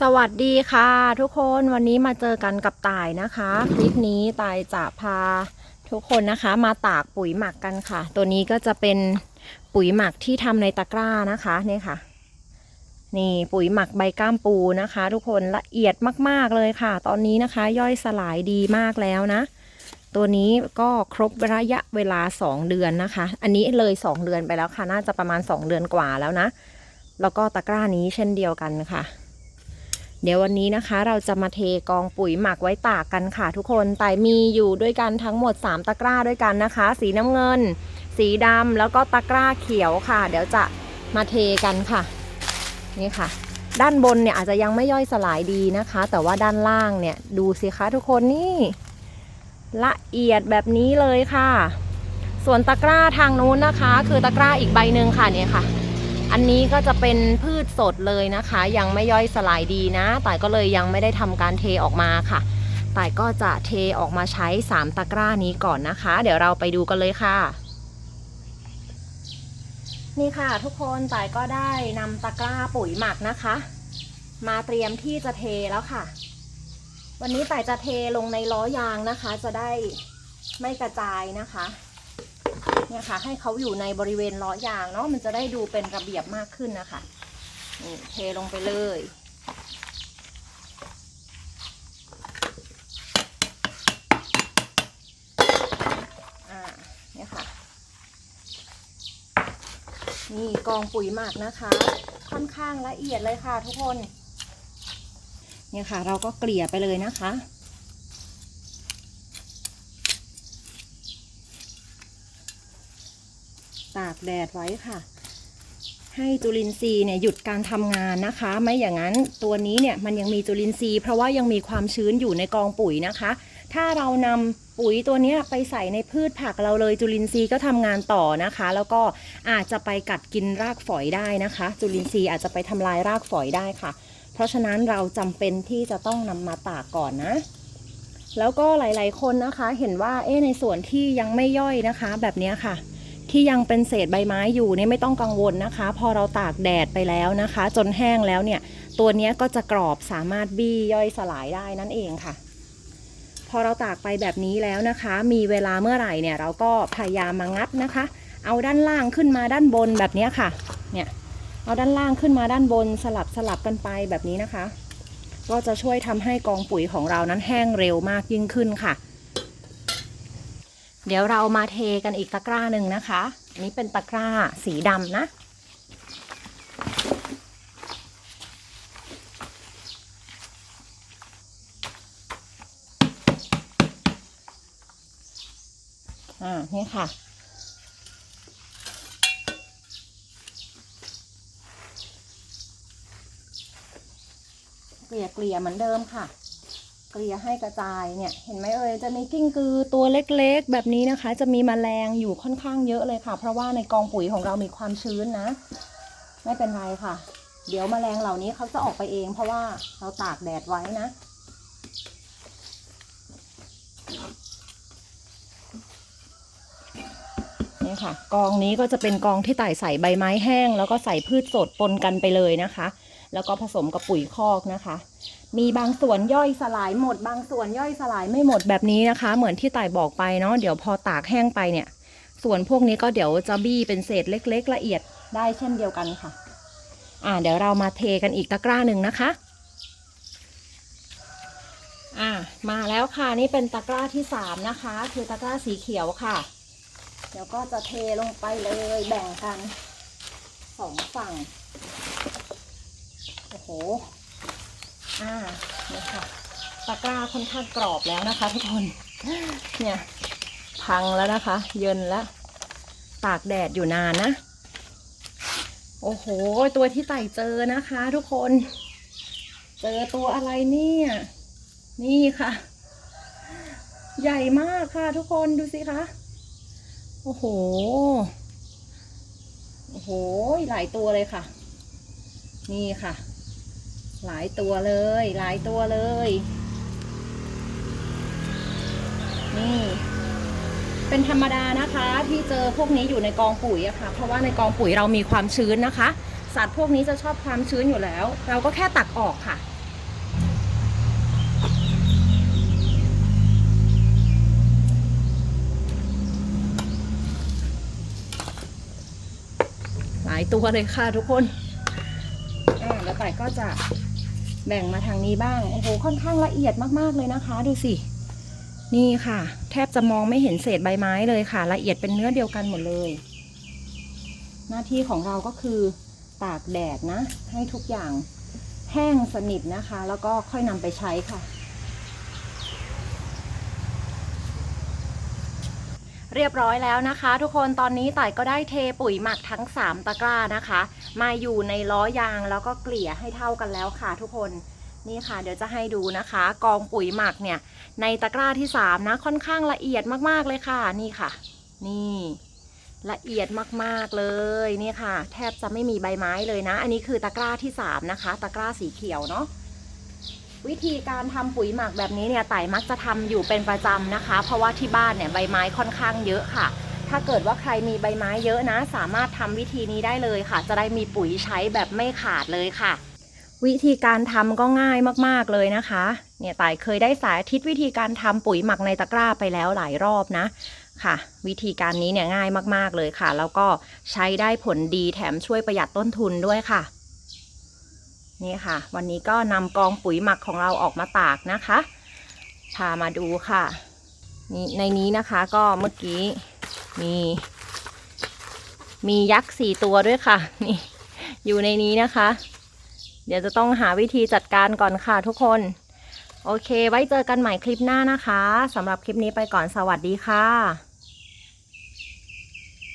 สวัสดีค่ะ ทุกคนวันนี้มาเจอกันกับต่ายนะคะคลิปนี้ต่ายจะพาทุกคนนะคะ มาตากปุ๋ยหมักกันค่ะ ตัวนี้ก็จะเป็นปุ๋ยหมักที่ทำในตะกร้านะคะนี่ค่ะ นี่ปุ๋ยหมักใบก้ามปูนะคะ ทุกคนละเอียดมากๆเลยค่ะ ตอนนี้นะคะ ย่อยสลายดีมากแล้วนะ ตัวนี้ก็ครบระยะเวลา 2 เดือนนะคะ อันนี้เลย 2 เดือนไปแล้วค่ะ น่าจะประมาณ 2 เดือนกว่าแล้วนะ แล้วก็ตะกร้านี้เช่นเดียวกันค่ะ เดี๋ยววันนี้นะคะเราจะมาเทกองปุ๋ยหมักไว้ตากกันค่ะทุกคนแต่มีอยู่ด้วยกันทั้งหมด 3 ตะกร้าด้วยกันนะคะ สีน้ำเงิน สีดำแล้วก็ตะกร้าเขียวค่ะ เดี๋ยวจะมาเทกันค่ะ นี่ค่ะ ด้านบนเนี่ยอาจจะยังไม่ย่อยสลายดีนะคะ แต่ว่าด้านล่างเนี่ยดูสิคะทุกคนนี่ละเอียดแบบนี้เลยค่ะ ส่วนตะกร้าทางนู้นนะคะ คือตะกร้าอีกใบหนึ่งค่ะเนี่ยค่ะ อันนี้ก็จะเป็นพืชสดเลยนะคะ ยังไม่ย่อยสลายดีนะต่ายก็เลยยังไม่ได้ทำการเทออกมาค่ะต่ายก็จะเทออกมาใช้ 3 ตะกร้านี้ก่อนนะคะ เดี๋ยวเราไปดูกันเลยค่ะ นี่ค่ะทุกคนต่ายก็ได้นำตะกร้าปุ๋ยหมักนะคะ มาเตรียมที่จะเทแล้วค่ะ วันนี้ต่ายจะเทลงในล้อยางนะคะ จะได้ไม่กระจายนะคะ เนี่ยค่ะ ให้เขาอยู่ในบริเวณล้อยางเนาะมันจะได้ดูเป็นระเบียบมากขึ้นนะคะนี่เทลงไปเลย อ่าเนี่ยค่ะ นี่กองปุ๋ยหมักนะคะ ค่อนข้างละเอียดเลยค่ะทุกคน เนี่ยค่ะ เราก็เกลี่ยไปเลยนะคะ ตากแดดไว้ค่ะ ให้จุลินทรีย์เนี่ยหยุดการทำงานนะคะ ไม่อย่างนั้นตัวนี้เนี่ยมันยังมีจุลินทรีย์ เพราะว่ายังมีความชื้นอยู่ในกองปุ๋ยนะคะ ถ้าเรานำปุ๋ยตัวนี้ไปใส่ในพืชผักเราเลยจุลินทรีย์ก็ทำงานต่อนะคะ แล้วก็อาจจะไปกัดกินรากฝอยได้นะคะ จุลินทรีย์อาจจะไปทำลายรากฝอยได้ค่ะ เพราะฉะนั้นเราจำเป็นที่จะต้องนำมาตากก่อนนะแล้วก็หลาย ๆ คนนะคะเห็นว่าเอ๊ในส่วนที่ยังไม่ย่อยนะคะ แบบนี้ค่ะ ที่ยังเป็นเศษใบไม้อยู่เนี่ยไม่ต้องกังวลนะคะ พอเราตากแดดไปแล้วนะคะ จนแห้งแล้วเนี่ย ตัวนี้ก็จะกรอบสามารถบี้ย่อยสลายได้นั่นเองค่ะ พอเราตากไปแบบนี้แล้วนะคะ มีเวลาเมื่อไหร่เนี่ย เราก็พยายามมางัดนะคะ เอาด้านล่างขึ้นมาด้านบนแบบนี้ค่ะ เนี่ยเอาด้านล่างขึ้นมาด้านบนสลับสลับกันไปแบบนี้นะคะ ก็จะช่วยทำให้กองปุ๋ยของเรานั้นแห้งเร็วมากยิ่งขึ้นค่ะ เดี๋ยวเรามาเทกันอีกตะกร้าหนึ่งนะคะอันนี้เป็นตะกร้าสีดำนะอ่านี่ค่ะ เกลี่ยเกลี่ยเหมือนเดิมค่ะ เกลี่ยให้กระจายเนี่ยเห็นไหมเอ่ยจะมีกิ้งกือตัวเล็กๆ แบบนี้นะคะ จะมีแมลงอยู่ค่อนข้างเยอะเลยค่ะ เพราะว่าในกองปุ๋ยของเรามีความชื้นนะ ไม่เป็นไรค่ะ เดี๋ยวแมลงเหล่านี้เขาจะออกไปเอง เพราะว่าเราตากแดดไว้นะนี่ค่ะ กองนี้ก็จะเป็นกองที่ไต่ใส่ใบไม้แห้ง แล้วก็ใส่พืชสดปนกันไปเลยนะคะ แล้วก็ผสมกับปุ๋ยคอกนะคะ มีบางส่วนย่อยสลายหมด บางส่วนย่อยสลายไม่หมดแบบนี้นะคะ เหมือนที่ต่ายบอกไปเนาะเดี๋ยวพอตากแห้งไปเนี่ย ส่วนพวกนี้ก็เดี๋ยวจะบี้เป็นเศษเล็ก ๆ ละเอียดได้เช่นเดียวกันค่ะ อ่าเดี๋ยวเรามาเทกันอีกตะกร้าหนึ่งนะคะอ่ามาแล้วค่ะนี่เป็นตะกร้าที่สามนะคะ คือตะกร้าสีเขียวค่ะ เดี๋ยวก็จะเทลงไปเลยแบ่งกันสองฝั่ง โอ้โห อ่านี่ค่ะตะกร้าค่อนข้างกรอบแล้วนะคะทุกคน เนี่ย พังแล้วนะคะ เยินแล้ว ตากแดดอยู่นานนะ โอ้โห ตัวที่ไต่เจอนะคะ ทุกคน เจอตัวอะไรเนี่ย นี่ค่ะ ใหญ่มากค่ะ ทุกคนดูสิคะ โอ้โห โอ้โห หลายตัวเลยค่ะ นี่ค่ะ หลายตัวเลย หลายตัวเลย นี่ เป็นธรรมดานะคะ ที่เจอพวกนี้อยู่ในกองปุ๋ยอะค่ะ เพราะว่าในกองปุ๋ยเรามีความชื้นนะคะ สัตว์พวกนี้จะชอบความชื้นอยู่แล้ว เราก็แค่ตักออกค่ะหลายตัวเลยค่ะทุกคนแล้วแต่ก็จะ แบ่งมาทางนี้บ้าง โอ้โห ค่อนข้างละเอียดมากๆเลยนะคะ ดูสิ นี่ค่ะ แทบจะมองไม่เห็นเศษใบไม้เลยค่ะ ละเอียดเป็นเนื้อเดียวกันหมดเลย หน้าที่ของเราก็คือตากแดดนะ ให้ทุกอย่างแห้งสนิทนะคะ แล้วก็ค่อยนำไปใช้ค่ะ เรียบร้อยแล้วนะคะ ทุกคนตอนนี้ต่ายก็ได้เทปุ๋ยหมักทั้ง 3 ตะกร้านะคะ มาอยู่ในล้อยางแล้วก็เกลี่ยให้เท่ากันแล้วค่ะ ทุกคนนี่ค่ะ เดี๋ยวจะให้ดูนะคะ กองปุ๋ยหมักเนี่ย ในตะกร้าที่ 3 นะ ค่อนข้างละเอียดมากๆเลยค่ะ นี่ค่ะ นี่ ละเอียดมากๆเลยนี่ค่ะ แทบจะไม่มีใบไม้เลยนะ อันนี้คือตะกร้าที่ 3 นะคะ ตะกร้าสีเขียวเนาะ วิธีการทำปุ๋ยหมักแบบนี้เนี่ยไต่มักจะทำอยู่เป็นประจำนะคะ เพราะว่าที่บ้านเนี่ยใบไม้ค่อนข้างเยอะค่ะ ถ้าเกิดว่าใครมีใบไม้เยอะนะ สามารถทำวิธีนี้ได้เลยค่ะ จะได้มีปุ๋ยใช้แบบไม่ขาดเลยค่ะ วิธีการทำก็ง่ายมากๆเลยนะคะ เนี่ยต่เคยได้สาธิตวิธีการทำปุ๋ยหมักในตะกร้าไปแล้วหลายรอบนะค่ะ วิธีการนี้เนี่ยง่ายมากๆเลยค่ะ แล้วก็ใช้ได้ผลดีแถมช่วยประหยัดต้นทุนด้วยค่ะ นี่ค่ะ วันนี้ก็นำกองปุ๋ยหมักของเราออกมาตากนะคะ พามาดูค่ะนี่ในนี้นะคะก็เมื่อกี้มีมียักษ์สี่ตัวด้วยค่ะ นี่ อยู่ในนี้นะคะ เดี๋ยวจะต้องหาวิธีจัดการก่อนค่ะทุกคน โอเค ไว้เจอกันใหม่คลิปหน้านะคะสำหรับคลิปนี้ไปก่อนสวัสดีค่ะ